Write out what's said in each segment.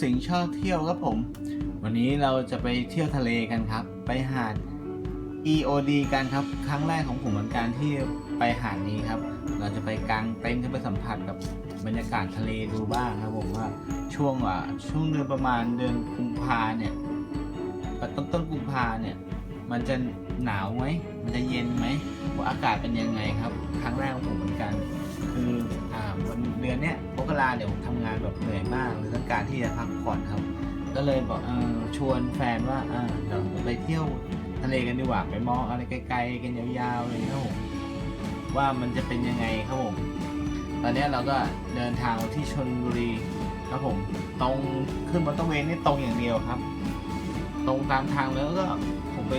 สิงห์ชอบเที่ยวครับผม วันนี้เราจะไปเที่ยวทะเลกันครับ ไปหาด EOD กันครับ ครั้งแรกของผมเหมือนกันที่ไปหาดนี้ครับ เราจะไปกางเต็นท์ไปสัมผัสกับบรรยากาศทะเลดูบ้างครับผมว่าช่วงอะช่วงเดือนประมาณเดือนกุมภาเนี่ยต้นต้นกุมภาเนี่ย มันจะหนาวไหมมันจะเย็นไหมว่าอากาศเป็นยังไงครับ ครั้งแรก นี้ยมกราเดี๋ยวผมทำงานแบบเหนื่อยมากเลยต้องการที่จะพักผ่อนครับ ก็เลยบอกเออชวนแฟนว่าเออเดี๋ยวไปเที่ยวทะเลกันดีกว่าไปมองอะไรไกลๆกันยาวๆเลยครับผมว่ามันจะเป็นยังไงครับผมตอนนี้เราก็เดินทางมาที่ชนบุรีครับผมตรงขึ้นมอเตอร์เวย์นี่ตรงอย่างเดียวครับ ตรงตามทางแล้วก็ผมไป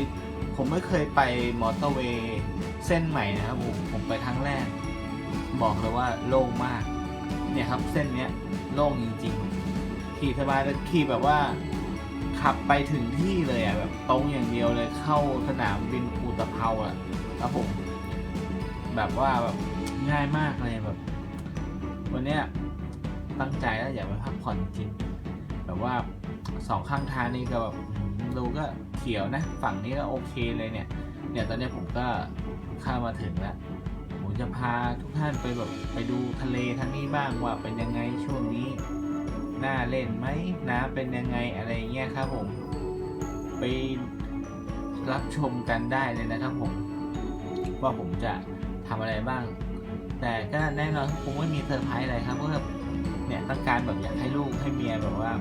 ผมไม่เคยไปมอเตอร์เวย์เส้นใหม่นะครับผมผมไปครั้งแรก บอกเลยว่าโล่งมาก เนี่ยครับเส้นเนี้ยโล่งจริงๆ ขี่สบายแล้วขี่แบบว่า ขับไปถึงที่เลยอะแบบตรงอย่างเดียวเลยเข้าสนามบินอุตภเปาอะครับผมแบบว่าแบบง่ายมากเลยแบบ วันเนี้ยตั้งใจแล้วอยากไปพักผ่อนจริงแบบว่าสองข้างทางนี่ก็แบบดูก็เขียวนะ ฝั่งนี้ก็โอเคเลยเนี่ย เนี่ยตอนนี้ผมก็ข้ามาถึงแล้ว จะพาทุกท่านไปแบบไปดูทะเลทั้งนี้บ้างว่าเป็นยังไงช่วงนี้น่าเล่นไหมน้ำเป็นยังไงอะไรเงี้ยครับผมไปรับชมกันได้เลยนะครับผม ว่าผมจะทำอะไรบ้าง แต่ก็แน่นอนคงไม่มีเซอร์ไพรส์อะไรครับเพราะว่าเนี่ยต้องการแบบอยากให้ลูกให้เมียแบบว่า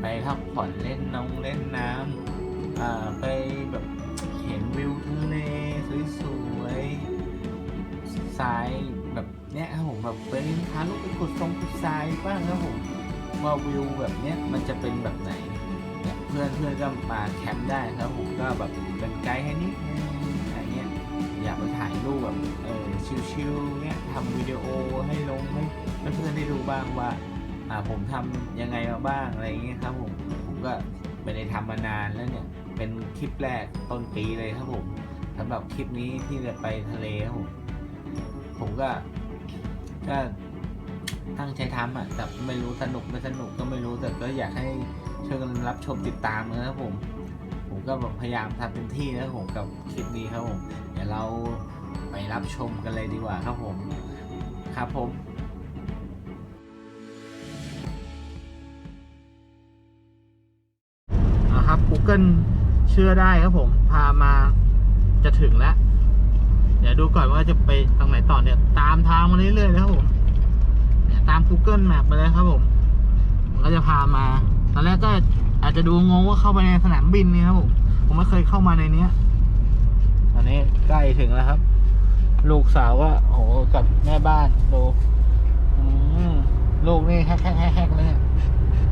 ไปพักผ่อนเล่นน้องเล่นน้ำอ่าไปแบบเห็นวิวทะเลสวย ๆทรายแบบเนี้ยครับผมแบบไปพาลูกไปขุดทรงขุดทรายบ้างครับผมว่าวิวแบบเนี้ยมันจะเป็นแบบไหนเนี่ยเพื่อนเพื่อนก็มาแคมป์ได้ครับผมก็แบบเป็นไกด์ให้นิดนึงอะไรเงี้ยอยากไปถ่ายรูปแบบเออชิลๆเนี้ยทำวิดีโอให้ลงให้เพื่อนๆได้ดูบ้างว่าอ่าผมทำยังไงมาบ้างอะไรเงี้ยครับผมผมก็ไม่ได้ทำมานานแล้วเนี่ยเป็นคลิปแรกต้นปีเลยครับผมสำหรับคลิปนี้ที่จะไปทะเลครับผม ผมก็ก็ตั้งใจทำอะ แต่ไม่รู้สนุกไม่สนุกก็ไม่รู้แต่ก็อยากให้ช่วยกันรับชมติดตามนะครับผม ผมก็แบบพยายามทำเต็มที่นะผมกับคลิปนี้ครับผม เดี๋ยวเราไปรับชมกันเลยดีกว่าครับผม ครับผมครับ Google เชื่อได้ครับผม พามาจะถึงแล้ว ดี๋ยวดูก่อนว่าจะไปทางไหนต่อเนี่ย ตามทางมาเรื่อยๆเลยครับผมเนี่ยตาม Google Map ไปเลยครับผม มันก็จะพามา ตอนแรกก็อาจจะดูงงว่าเข้าไปในสนามบินนี่ครับผม ผมไม่เคยเข้ามาในเนี้ยตอนนี้ใกล้ถึงแล้วครับ ลูกสาวว่าโอ้โหกับแม่บ้านดูลูกนี่แฮกแฮกแฮกเลยเนี่ย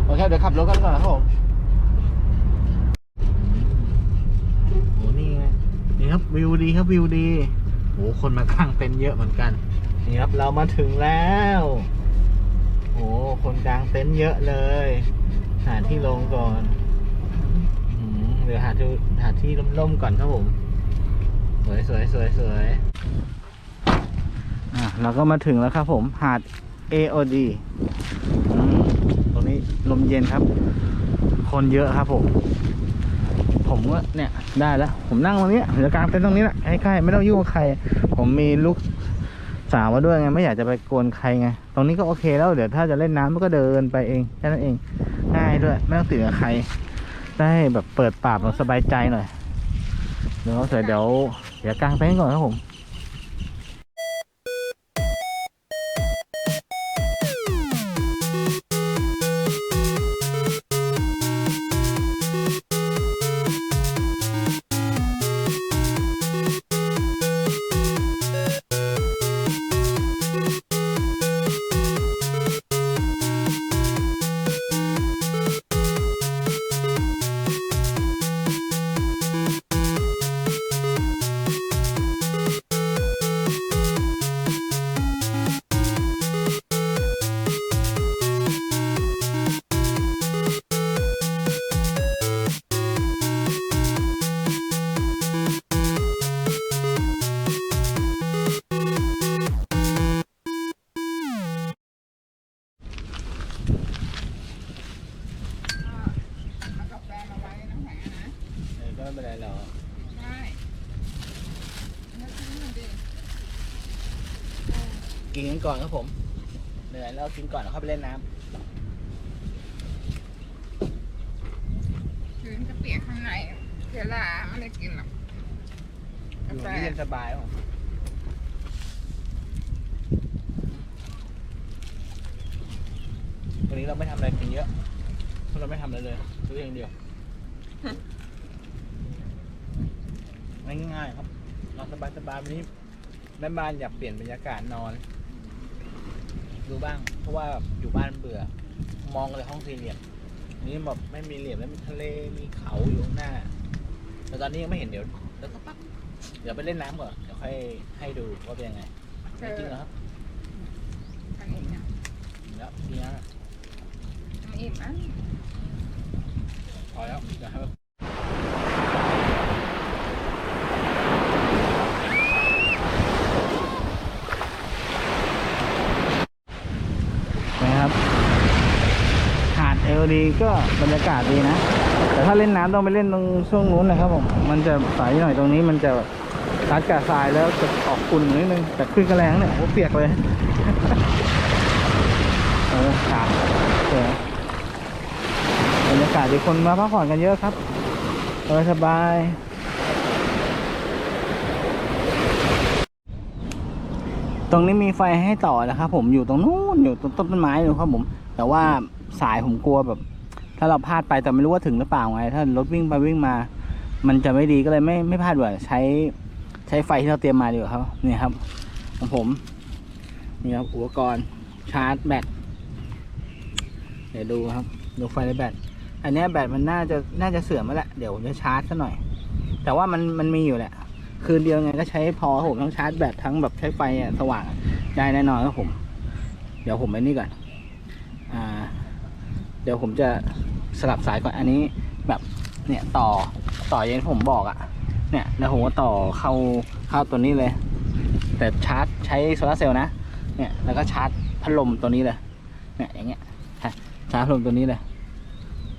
โอเคเดี๋ยวขับรถกันก่อนครับผมโหนี่ไงนี่ครับวิวดีครับวิวดี โหคนมากางเต็นท์เยอะเหมือนกัน นี่ครับเรามาถึงแล้วโหคนกางเต็นท์เยอะเลย หาที่ลงก่อนอืมเดี๋ยวหาที่หาที่ร่มๆก่อนครับผม สวยสวยสวยสวยอะเราก็มาถึงแล้วครับผมหาด AOD อืมตรงนี้ลมเย็นครับ คนเยอะครับผม ผมก็เนี่ยได้แล้ว ผมนั่งตรงนี้ผมจะกางเต็นท์ตรงนี้แหละใกล้ๆไม่ต้องยุ่งกับใคร ผมมีลูกสาวมาด้วยไงไม่อยากจะไปกวนใครไง ตรงนี้ก็โอเคแล้วเดี๋ยวถ้าจะเล่นน้ำมันก็เดินไปเองแค่นั้นเองง่ายด้วยไม่ต้องติดกับใคร ได้แบบเปิดปากแบบสบายใจหน่อยเดี๋ยวเสร็จเดี๋ยวเดี๋ยวกางเต็นท์ก่อนครับผม เหรอ ได้กินกันก่อนครับผม เหนื่อยแล้วกินก่อนแล้วเข้าไปเล่นน้ำชื้นจะเปียกข้างในเสียลาไม่ได้กินหรอกำอยู่นี่เย็นสบายผมวันนี้เราไม่ทำอะไรกินเยอะเราไม่ทำอะไรเลยซื้ออย่างเดียว ง่ายๆครับนอนสบายๆวันนี้แม่บ้านอยากเปลี่ยนบรรยากาศนอน ดูบ้าง เพราะว่าอยู่บ้านเบื่อ มองเลยห้องสี่เหลี่ยมอันนี้แบบไม่มีเหลี่ยมแล้วมีทะเลมีเขาอยู่ข้างหน้า แต่ตอนนี้ยังไม่เห็นเดี๋ยวเดี๋ยวสักพักเดี๋ยวไปเล่นน้ำก่อนเดี๋ยวค่อยให้ดูว่าเป็นยังไงเจจอริงเหรอครับอันนี้นะแล้วทีนี้อันนี้มั้งพอแล้วเดี๋ยวให้นะครับ หา ออดีก็บรรยากาศดีนะ แต่ถ้าเล่นน้ำต้องไปเล่นตรงช่วงนู้นนะครับผมมันจะใสหน่อยตรงนี้มันจะซัดกับทรายแล้วจะออกฝุ่นนิดนึงแต่ขึ้นกระแรงเนี่ยโอ้เปียกเลยเออครับสวยบรรยากาศดีคนมาพักผ่อนกันเยอะครับเออสบายตรงนี้มีไฟให้ต่อนะครับผมอยู่ตรงนู้นอยู่ตรงต้นไม้อยู่ครับผม แต่ว่า สายผมกลัวแบบ ถ้าเราพลาดไปแต่ไม่รู้ว่าถึงหรือเปล่าไง ถ้ารถวิ่งไปวิ่งมา มันจะไม่ดีก็เลยไม่ไม่พลาดดีกว่าใช้ใช้ไฟที่เราเตรียมมาดีกว่าครับนี่ครับของผมนี่ครับอุปกรณ์ชาร์จแบตเดี๋ยวดูครับ ดูไฟในแบตอันนี้แบตมันน่าจะน่าจะเสื่อมแล้วแหละเดี๋ยวผมจะชาร์จซะหน่อย แต่ว่ามันมันมีอยู่แหละ คืนเดียวไงก็ใช้พอผมทั้งชาร์จแบตทั้งแบบใช้ไฟสว่างได้แน่นอนครับผม เดี๋ยวผมไปนี่ก่อน อ่า เดี๋ยวผมจะสลับสายก่อนอันนี้แบบเนี่ยต่อต่ออย่างที่ผมบอกอะ่ะ เนี่ยแล้วผมก็ต่อเข้าเข้าตัวนี้เลย แต่ชาร์จใช้โซลาร์เซลล์นะเนี่ยแล้วก็ชาร์จพัดลมตัวนี้เลยเนี่ยอย่างเงี้ยชาชาร์จพัดลมตัวนี้เลย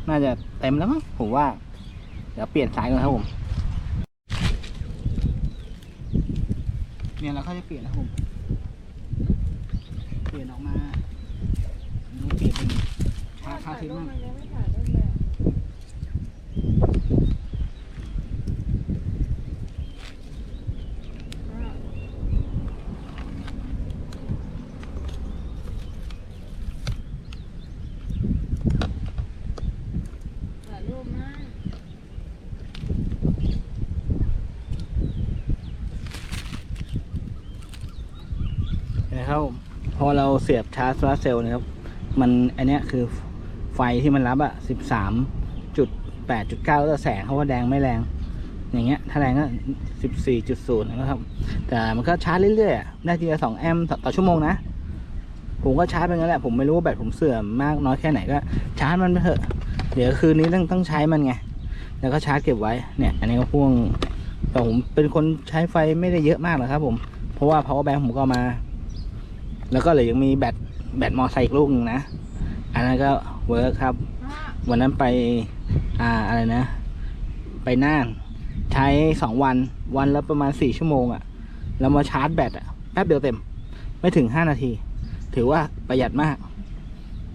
น่าจะเต็มแล้วมั้งผมว่า เดี๋ยวเปลี่ยนสายก่อนครับผมเนี่ยเราก็จะเปลี่ยนนะครับผม เปลี่ยนออกมาอันนี้เปลี่ยนเป็น ชาร์จพาทิ้งมั่งถ่ายรูปมากนะครับพอเราเสียบชาร์จโซลาร์เซลล์นะครับ มันอันนี้คือ ไฟที่มันรับอะสิบสามจุดแปดจุดเก้าแล้วแสงเขาว่าแดงไม่แรง อย่างเงี้ย ถ้าแรงก็สิบสี่จุดศูนย์นะครับ แต่มันก็ชาร์จเรื่อยๆได้ทีละสองแอมป์ต่อชั่วโมงนะ ผมก็ชาร์จไปงั้นแหละ ผมไม่รู้ว่าแบตผมเสื่อมมากน้อยแค่ไหนก็ชาร์จมันไปเถอะ เดี๋ยวคืนนี้ต้องต้องใช้มันไง แล้วก็ชาร์จเก็บไว้ เนี่ย อันนี้ก็พ่วง แต่ผมเป็นคนใช้ไฟไม่ได้เยอะมากหรอกครับ ผม เพราะว่า power bank ผมก็มา แล้วก็เหลยยังมีแบตแบตมอไซค์อีกลูกหนึงนะ อันนั้นก็ เวิร์คครับ วันนั้นไปอ่าอะไรนะ ไปน่านใช้สองวันวันละประมาณสี่ชั่วโมงอะ่ะ แล้วมาชาร์จแบตอะ่ะแป๊บเดียวเต็ม ไม่ถึงห้านาที ถือว่าประหยัดมาก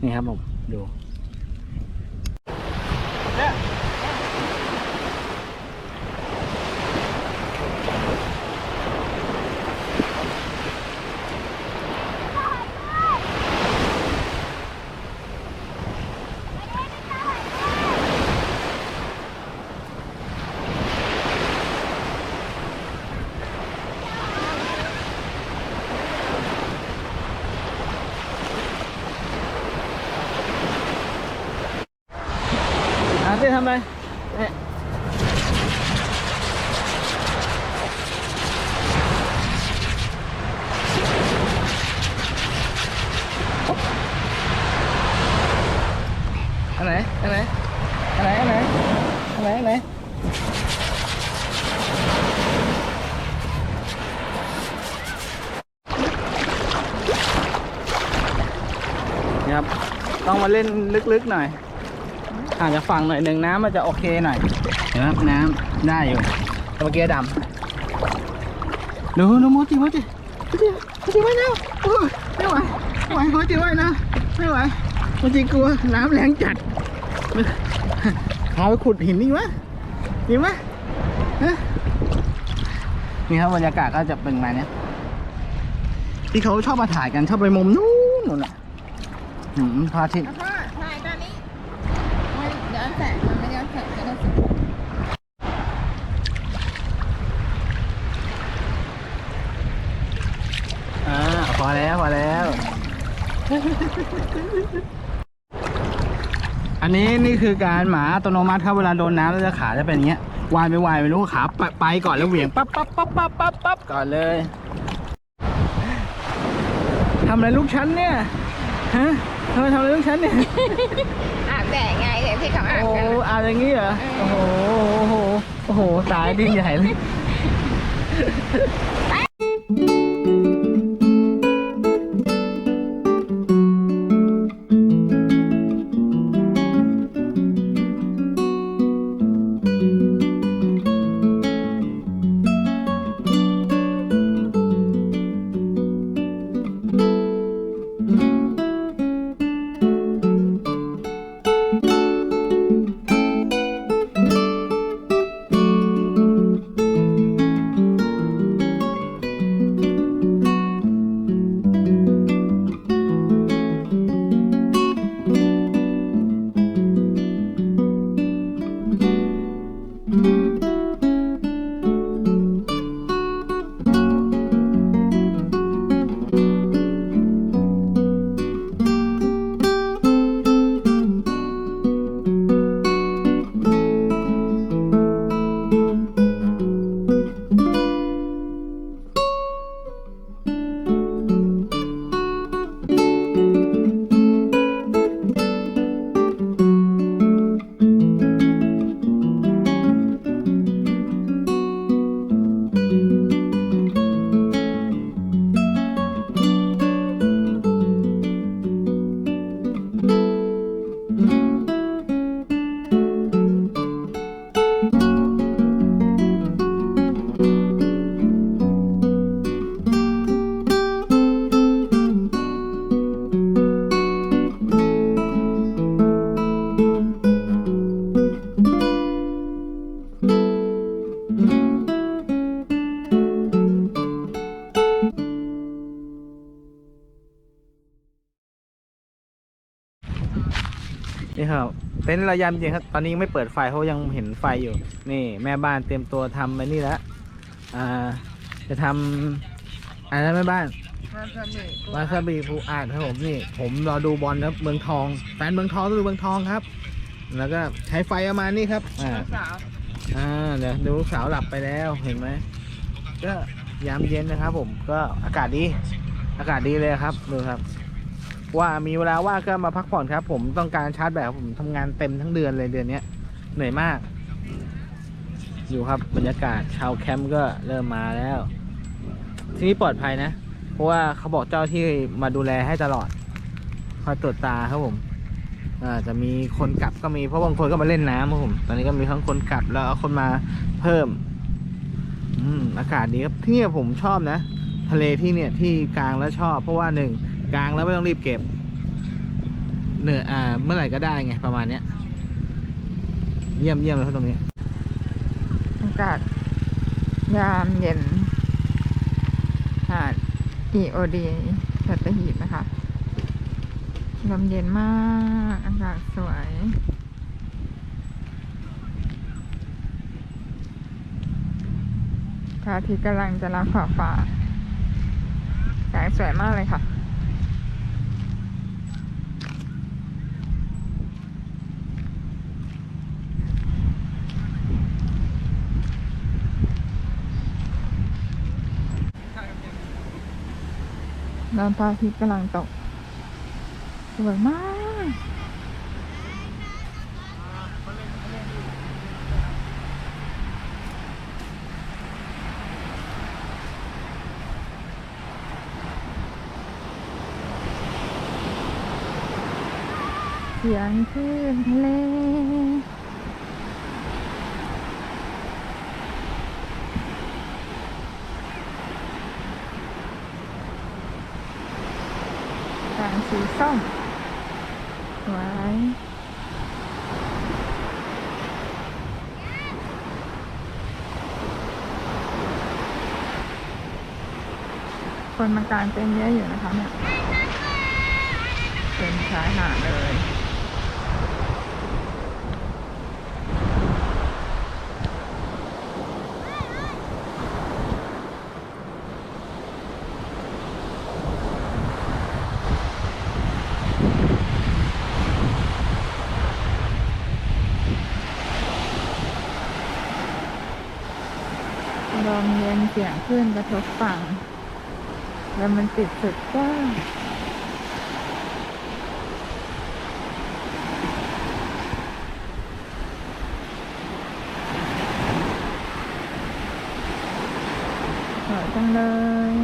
นี่ครับผม ดู เต้ทำอะไรเอ๊ะอันไหนอันไหนอันไหนอันไหนอันไหนอันไหนครับ ต้องมาเล่นลึกๆหน่อย อาจจะฝั่งหน่อยหนึ่งน้ำมันจะโอเคหน่อยเห็นไหมน้ำได้อยู่แต่เมื่อกี้ดำดูดูโมจิโมจิโมจิโมจิไว้แล้วโอ้ยไม่ไหวไม่ไหวขอจีว่ายนะไม่ไหวขอจีกลัวน้ำแรงจัดเอาไปขุดหินนี่วะดีไหมฮะนี่ครับบรรยากาศก็จะเป็นแบบนี้ที่เขาชอบมาถ่ายกันชอบไปมุมนู้นนู่นน่ะหืมพระอาทิตย์ แล้วก็ถ่ายตอนนี้ไม่ย้อนแสงมันไม่ย้อนแสงจะได้สิ อ่าพอแล้วพอแล้ว อันนี้นี่คือการหมาอัตโนมัติครับเวลาโดนน้ำแล้วจะขาจะเป็นอย่างเงี้ยวายไปวายไม่รู้ขาไปไปก่อนแล้วเหวี่ยงปั๊บปั๊บปั๊บปั๊บปั๊บปั๊บก่อนเลยทำอะไรลูกฉันเนี่ยฮะทำไมทำอะไรลูกฉันเนี่ยอาบแดดไงเดี๋ยวที่เขาอาบโอ้กันอาอย่างงี้เหรอโอ้โหโอ้โหโอ้โหตายดิ้นใหญ่เลย นี่ เต็นท์ระยำจริงครับ ตอนนี้ยังไม่เปิดไฟเพราะยังเห็นไฟอยู่ นี่แม่บ้านเตรียมตัวทำไปนี่แล้วอ่า จะทำอะไรนะแม่บ้านวาซาบิปูอาดครับผมนี่ ผมรอดูบอลนะครับเมืองทอง แฟนเมืองทองดูเมืองทองครับ แล้วก็ใช้ไฟประมาณนี้ครับ อ่าอ่าเดี๋ยวดูลูกสาวหลับไปแล้วเห็นไหมก็ยามเย็นนะครับ ผมก็อากาศดี อากาศดีเลยครับดูครับ ว่ามีเวลาว่างก็มาพักผ่อนครับ ผมต้องการชาร์จแบตผมทำงานเต็มทั้งเดือนเลยเดือนเนี้ยเหนื่อยมาก อยู่ครับบรรยากาศชาวแคมป์ก็เริ่มมาแล้ว ที่นี่ปลอดภัยนะ เพราะว่าเขาบอกเจ้าที่มาดูแลให้ตลอด คอยตรวจตาครับผมอาจะมีคนกลับก็มีเพราะบางคนก็มาเล่นน้ำครับผม ตอนนี้ก็มีทั้งคนกลับแล้วเอาคนมาเพิ่ม อืมอากาศดีครับที่นี่ผมชอบนะ ทะเลที่เนี่ยที่กลางแล้วชอบ เพราะว่าหนึ่ง กลางแล้วไม่ต้องรีบเก็บเหนื่อยอ่าเมื่อไหร่ก็ได้ไงประมาณเนี้ย เยี่ยมเยี่ยมเลยครับตรงนี้อากาศยามเย็นหาด EOD สัตหีบนะคะลมเย็นมากอากาศสวยพระอาทิตย์กำลังจะรับขอบฟ้าแสงสวยมากเลยค่ะ แล้วพระอาทิตย์กำลังตกสวยมาก เสียงคลื่นทะเลางสีส้มไว้ คนมากางเต็นท์เยอะอยู่นะคะเนี่ยเป็นชายหาดเลยลมเย็นเสียงคลื่นกระทบฝั่ง แล้วมันติดสุดกว้างสวยจังเลย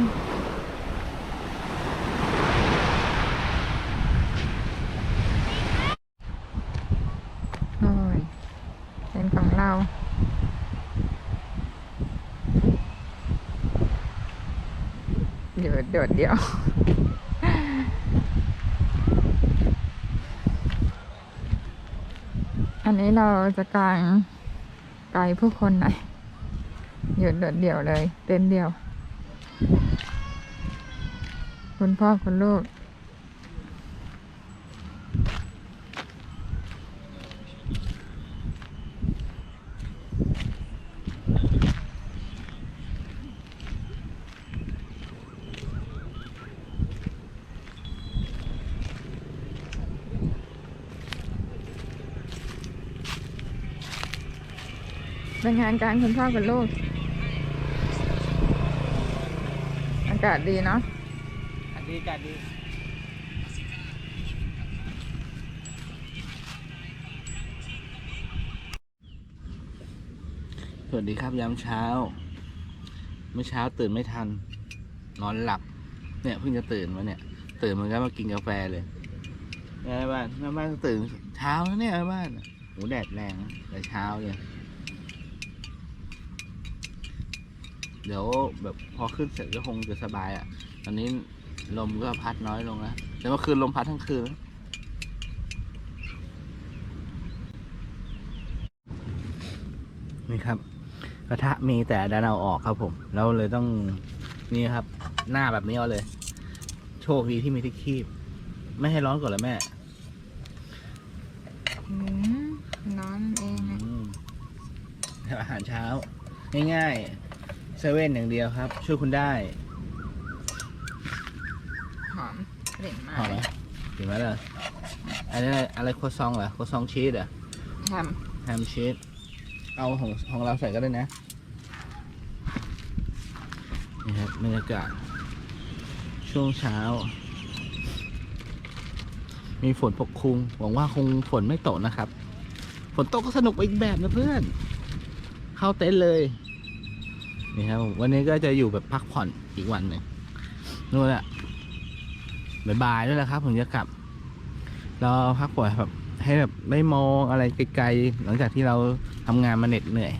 โอ้ยเป็นของเรา เดี๋ยวเดี๋ยวเดียว อันนี้เราจะกางไกลผู้คนหน่อยหยุดโดดเดี่ยวเลย เต้นเดียว คุณพ่อคุณลูก เป็นงานการคุณพ่อคุณลูก อากาศดีเนาะอันดีอากันดีสวัสดีครับยามเช้า เมื่อเช้าตื่นไม่ทัน นอนหลับ เนี่ยเพิ่งจะตื่นมาเนี่ย ตื่นมาก็มากินกาแฟเลยแม่บ้านแม่บ้านตื่นเช้าเนี่ยแม่บ้านโหแดดแรงแต่เช้าเลย เดี๋ยวแบบพอขึ้นเสร็จก็คงจะสบายอะ ตอนนี้ลมก็พัดน้อยลงแล้วแต่เมื่อคืนลมพัดทั้งคืนนะนี่ครับกระทะมีแต่ดันเอาออกครับผม เราเลยต้องนี่ครับ หน้าแบบนี้เอาเลย โชคดีที่มีที่คีบ ไม่ให้ร้อนก่อนเลยแม่อืมนอนเองนะอืมอาหารเช้า ง่ายๆ เซเว่นอย่างเดียวครับ ช่วยคุณได้หอมกลิ่นมาหอมไหมเห็นไหมล่ะอันนี้อะไรอะไรโคซองเหรอโคซองชีสเหรอทแฮมชีสเอาของของเราใส่ก็ได้นะนี่ครับบรรยากาศช่วงเช้า มีฝนปกคลุมหวังว่าคงฝนไม่ตกนะครับ ฝนตกก็สนุกไปอีกแบบนะเพื่อน เข้าเต็นท์เลย นี่ครับวันนี้ก็จะอยู่แบบพักผ่อนอีกวันหนึ่งนู่นแหละบ่ายๆด้วยแหละครับ ผมจะกลับ เราพักผ่อนแบบให้แบบได้มองอะไรไกลๆหลังจากที่เราทำงานมาเหน็ดเหนื่อย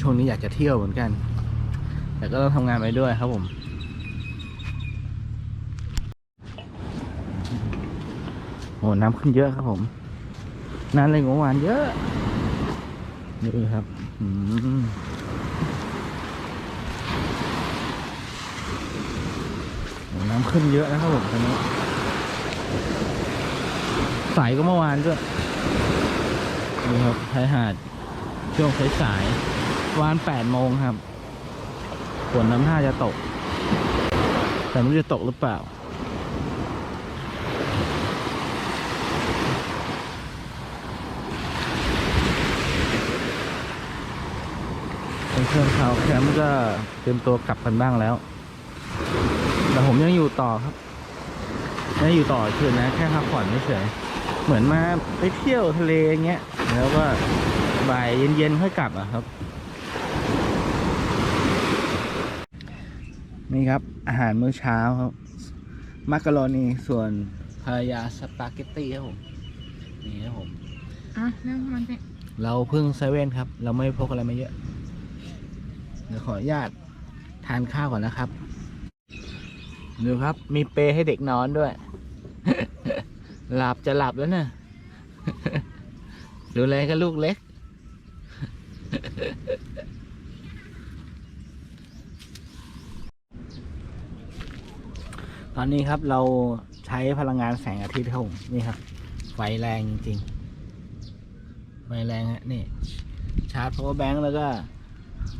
ช่วงนี้อยากจะเที่ยวเหมือนกัน แต่ก็ต้องทำงานไปด้วยครับผม โอ้น้ำขึ้นเยอะครับผม น้ำเลยงววานเยอะนี่ครับ น้ำขึ้นเยอะนะครับผมตอนนี้สายก็เมื่อวานด้วยนี่ครับชายหาดช่วงสายๆวานแปดโมงครับฝนน้ำท่าจะตก แต่ไม่รู้จะตกหรือเปล่า เพื่อนๆชาวแคมป์ก็เตรียมตัวกลับกันบ้างแล้ว แต่ผมยังอยู่ต่อครับไม่ได้อยู่ต่อคืนนะ แค่พักผ่อนเฉยๆเหมือนมาไปเที่ยวทะเลอย่างเงี้ย แล้วก็บ่ายเย็นๆค่อยกลับอะครับ นี่ครับอาหารมื้อเช้าครับมักกะโรนีส่วนภรรยาสปาเกตตี้ครับผมนี่ครับผมำอะเรื่องมันสิเราเพิ่งเซเว่นครับ เราไม่พกอะไรมาเยอะ เดี๋ยวขออนุญาตทานข้าวก่อนนะครับ ดูครับ มีเปให้เด็กนอนด้วย หลับจะหลับแล้วเนะดูแลกับลูกเล็ก ตอนนี้ครับเราใช้พลังงานแสงอาทิตย์ครับผมนี่ครับ ไฟแรงจริงไฟแรงฮะนี่ ชาร์จ power bank แล้วก็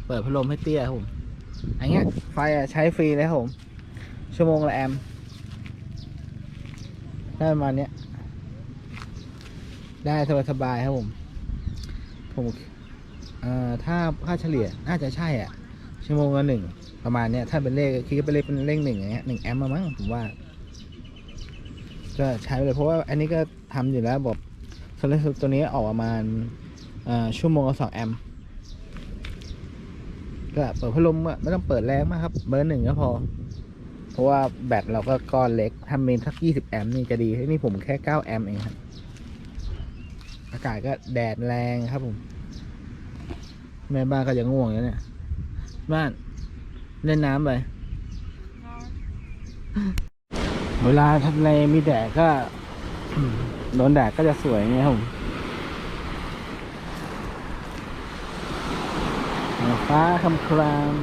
เปิดพัดลมให้เตี้ยครับผม อันเนี้ยไฟอะใช้ฟรีเลยครับผม ชั่วโมงละแอมได้ประมาณเนี้ย ได้สบายๆครับผม ผมเอ่อถ้าค่าเฉลี่ยน่าจะใช่อะ ชั่วโมงละหนึ่งประมาณเนี้ย ถ้าเป็นเลขคิดเป็นเลขเป็นเลขหนึ่งอย่างเงี้ยหนึ่งแอมป์มั้งผมว่า ก็ใช้ไปเลยเพราะว่าอันนี้ก็ทำอยู่แล้วบอกโซลาร์ตัวนี้ออกประมาณชั่วโมงละสองแอมป์ ก็เปิดพัดลมอะไม่ต้องเปิดแรงมากครับเบอร์หนึ่งก็พอ เพราะว่าแบตเราก็ก้อนเล็กทำเมนสักยี่สิบแอมป์นี่จะดีนี่ผมแค่เก้าแอมป์เองครับอากาศก็แดดแรงครับผม แม่บ้านก็ยังง่วงอยู่เนี่ย บ้านเล่นน้ำไป เวลาทะเลมีแดดก็ โดนแดดก็จะสวยอย่างเงี้ยครับผม ฟ้าคำคราม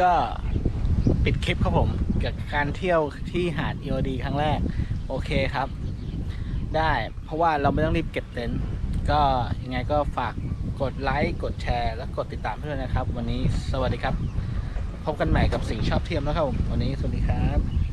ก็ปิดคลิปครับผมกับการเที่ยวที่หาด EOD ครั้งแรก โอเคครับ ได้เพราะว่าเราไม่ต้องรีบเก็บเต็นท์ก็ยังไงก็ฝากกดไลค์กดแชร์ และกดติดตามด้วยนะครับ วันนี้สวัสดีครับ พบกันใหม่กับสิ่งชอบเทียมนะครับ วันนี้สวัสดีครับ